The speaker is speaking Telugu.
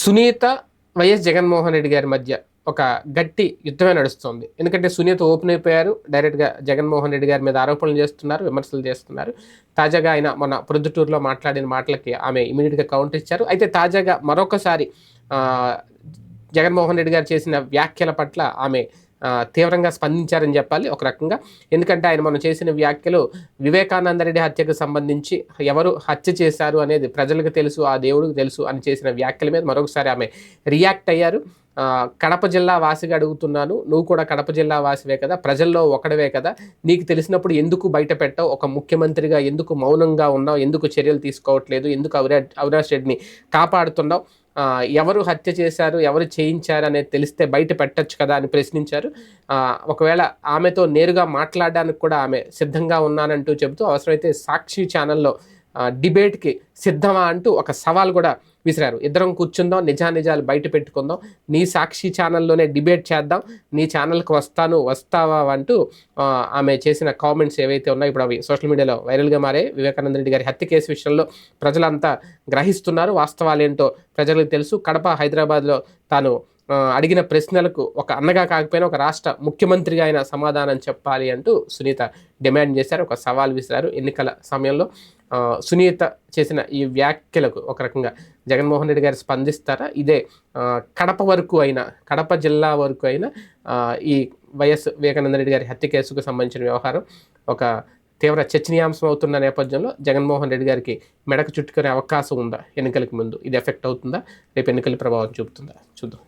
సునీత వైఎస్ జగన్మోహన్ రెడ్డి గారి మధ్య ఒక గట్టి యుద్ధమే నడుస్తుంది. ఎందుకంటే సునీత ఓపెన్ అయిపోయారు. డైరెక్ట్గా జగన్మోహన్ రెడ్డి గారి మీద ఆరోపణలు చేస్తున్నారు విమర్శలు చేస్తున్నారు. తాజాగా ఆయన మొన్న ప్రొద్దుటూరులో మాట్లాడిన మాటలకి ఆమె ఇమీడియట్గా కౌంటర్ ఇచ్చారు. అయితే తాజాగా మరొకసారి జగన్మోహన్ రెడ్డి గారు చేసిన వ్యాఖ్యల పట్ల ఆమె తీవ్రంగా స్పందించారని చెప్పాలి ఒక రకంగా. ఎందుకంటే ఆయన మనం చేసిన వ్యాఖ్యలు వివేకానంద రెడ్డి హత్యకు సంబంధించి ఎవరు హత్య చేశారు అనేది ప్రజలకు తెలుసు ఆ దేవుడికి తెలుసు అని చేసిన వ్యాఖ్యల మీద మరొకసారి ఆమె రియాక్ట్ అయ్యారు. కడప జిల్లా వాసిగా అడుగుతున్నాను. నువ్వు కూడా కడప జిల్లా వాసివే కదా ప్రజల్లో ఒకడవే కదా. నీకు తెలిసినప్పుడు ఎందుకు బయట పెట్టావు? ఒక ముఖ్యమంత్రిగా ఎందుకు మౌనంగా ఉన్నావు? ఎందుకు చర్యలు తీసుకోవట్లేదు? ఎందుకు అవినాష్ రెడ్డిని కాపాడుతున్నావు? ఎవరు హత్య చేశారు ఎవరు చేయించారు అనేది తెలిస్తే బయట పెట్టొచ్చు కదా అని ప్రశ్నించారు. ఒకవేళ ఆమెతో నేరుగా మాట్లాడడానికి కూడా ఆమె సిద్ధంగా ఉన్నానంటూ చెబుతూ అవసరమైతే సాక్షి ఛానల్లో డిబేట్కి సిద్ధమా అంటూ ఒక సవాల్ కూడా విసిరారు. ఇద్దరం కూర్చుందాం నిజానిజాలు బయట పెట్టుకుందాం నీ సాక్షి ఛానల్లోనే డిబేట్ చేద్దాం నీ ఛానల్కి వస్తాను వస్తావా అంటూ ఆమె చేసిన కామెంట్స్ ఏవైతే ఉన్నాయో ఇప్పుడు అవి సోషల్ మీడియాలో వైరల్గా మారే వివేకానంద రెడ్డి గారి హత్య కేసు విషయంలో ప్రజలంతా గ్రహిస్తున్నారు. వాస్తవాలు ఏంటో ప్రజలకు తెలుసు. కడప హైదరాబాద్లో తాను అడిగిన ప్రశ్నలకు ఒక అన్నగా కాకపోయినా ఒక రాష్ట్ర ముఖ్యమంత్రిగా ఆయన సమాధానం చెప్పాలి అంటూ సునీత డిమాండ్ చేశారు ఒక సవాల్ విసిరారు. ఎన్నికల సమయంలో సునీత చేసిన ఈ వ్యాఖ్యలకు ఒక రకంగా జగన్మోహన్ రెడ్డి గారు స్పందిస్తారా? ఇదే కడప వరకు అయినా కడప జిల్లా వరకు అయినా ఈ వైఎస్ వివేకానంద రెడ్డి గారి హత్య కేసుకు సంబంధించిన వ్యవహారం ఒక తీవ్ర చర్చనీయాంశం అవుతున్న నేపథ్యంలో జగన్మోహన్ రెడ్డి గారికి మెడకు చుట్టుకునే అవకాశం ఉందా? ఎన్నికలకు ముందు ఇది ఎఫెక్ట్ అవుతుందా? రేపు ఎన్నికల ప్రభావం చూపుతుందా? చూద్దాం.